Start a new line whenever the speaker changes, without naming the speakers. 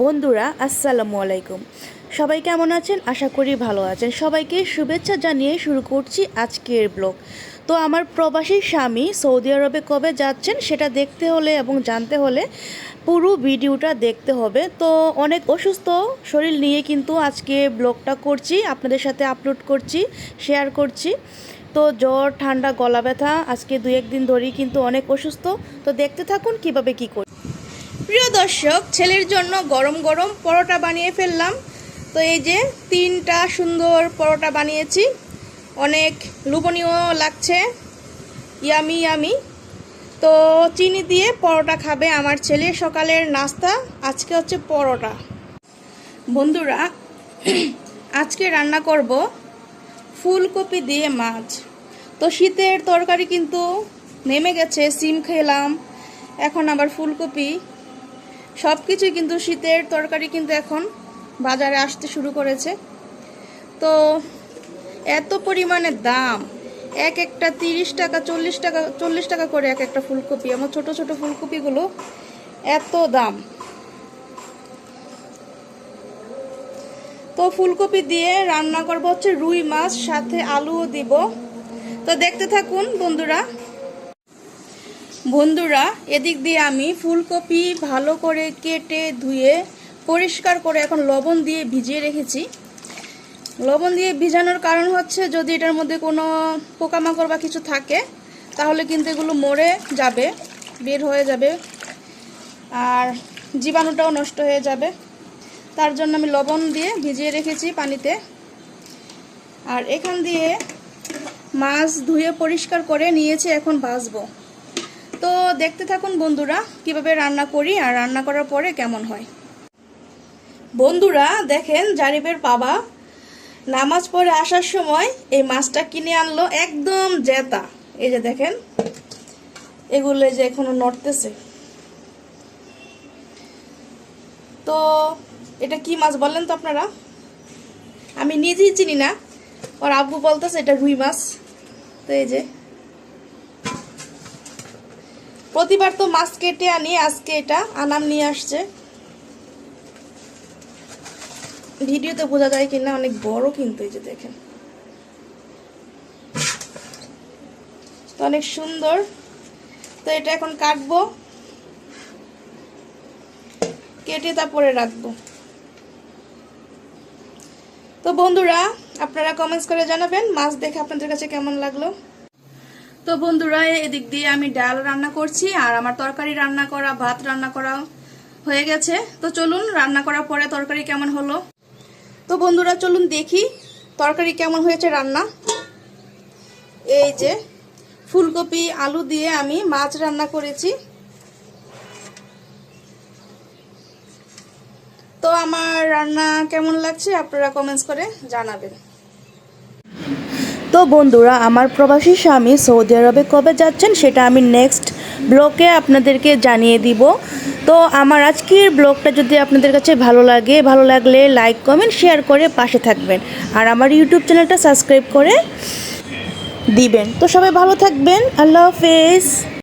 বন্ধুরা, আসসালামু আলাইকুম। সবাই কেমন আছেন? আশা করি ভালো আছেন। সবাইকে শুভেচ্ছা জানিয়ে শুরু করছি আজকের ব্লগ। তো আমার প্রবাসী স্বামী সৌদি আরবে কবে যাচ্ছেন সেটা দেখতে হলে এবং জানতে হলে পুরো ভিডিওটা দেখতে হবে। তো অনেক অসুস্থ শরীর নিয়ে কিন্তু আজকে ব্লগটা করছি, আপনাদের সাথে আপলোড করছি শেয়ার করছি। তো জ্বর, ঠান্ডা, গলা ব্যথা, আজকে দু একদিন ধরেই কিন্তু অনেক অসুস্থ। তো দেখতে থাকুন কীভাবে কি করি। প্রিয় দর্শক, ছেলের জন্য গরম গরম পরোটা বানিয়ে ফেললাম। তো এই যে তিনটা সুন্দর পরোটা বানিয়েছি। অনেক লোভনীয় লাগছে। Yummy yummy. তো চিনি দিয়ে পরোটা খাবে আমার ছেলে সকালের নাস্তা। আজকে হচ্ছে পরোটা। বন্ধুরা, আজকে রান্না করব ফুলকপি দিয়ে মাছ। তো শীতের তরকারি কিন্তু নেমে গেছে, সিম খেলাম। এখন আবার ফুলকপি। সব কিছুই কিন্তু শীতের তরকারি কিন্তু এখন বাজারে আসতে শুরু করেছে। তো এত পরিমাণে দাম, এক একটা তিরিশ টাকা, চল্লিশ টাকা চল্লিশ টাকা করে এক একটা ফুলকপি, আমার ছোট ছোট ফুলকপিগুলো এত দাম। তো ফুলকপি দিয়ে রান্না করব হচ্ছে রুই মাছ, সাথে আলুও দিব। তো দেখতে থাকুন বন্ধুরা বন্ধুরা, এদিক দিয়ে আমি ফুলকপি ভালো করে কেটে ধুয়ে, পরিষ্কার করে এখন লবণ দিয়ে ভিজিয়ে রেখেছি। লবণ দিয়ে ভিজানোর কারণ হচ্ছে যদি এটার মধ্যে কোনো পোকামাকড় বা কিছু থাকে, তাহলে কিন্তু এগুলো মরে যাবে, বের হয়ে যাবে আর জীবাণুটাও নষ্ট হয়ে যাবে। তার জন্য আমি লবণ দিয়ে ভিজিয়ে রেখেছি পানিতে। আর এখান দিয়ে মাছ ধুয়ে পরিষ্কার করে নিয়েছি, এখন ভাজবো। তো দেখতে থাকুন বন্ধুরা, কীভাবে রান্না করি আর রান্না করার পরে কেমন হয়। বন্ধুরা, দেখেন জারিবের বাবা নামাজ পড়ে আসার সময় এই মাছটা কিনে আনলো একদম জেতা। এই যে দেখেন, এগুলো যে এখনও নড়তেছে। তো এটা কি মাছ বললেন তো আপনারা? আমি নিজেই চিনি না, ওর আব্বু বলতেছে এটা রুই মাছ। তো এই যে প্রতিবার তো মাছ কেটে আনি, আজকে এটা আনাম নিয়ে আসছে। ভিডিওতে বোঝা যায় কিনা, অনেক বড় কিন্তু এই যে দেখেন। তো অনেক সুন্দর। তো এটা এখন কাটবো। কেটে তারপরে রাখব। তো বন্ধুরা, আপনারা কমেন্টস করে জানাবেন। মাছ দেখে আপনাদের কাছে কেমন লাগল? তো বন্ধুরা, এদিক দিয়ে আমি ডাল রান্না করছি আর আমার তরকারি রান্না করা, ভাত রান্না করা হয়ে গেছে। তো চলুন, রান্না করার পরে তরকারি কেমন হলো? তো বন্ধুরা, চলুন দেখি তরকারি কেমন হয়েছে রান্না। এই যে ফুলকপি, আলু দিয়ে আমি মাছ রান্না করেছি। তো আমার রান্না কেমন লাগছে আপনারা কমেন্টস করে জানাবেন। তো বন্ধুরা, আমার প্রবাসী স্বামী সৌদি আরবে কবে যাচ্ছেন সেটা আমি নেক্সট ব্লকে আপনাদেরকে জানিয়ে দিব। তো আমার আজকের ব্লগটা যদি আপনাদের কাছে ভালো লাগে, ভালো লাগলে লাইক কমেন্ট শেয়ার করে পাশে থাকবেন। আর আমার ইউটিউব চ্যানেলটা সাবস্ক্রাইব করে দিবেন। তো সবাই ভালো থাকবেন। আল্লাহ হাফেজ।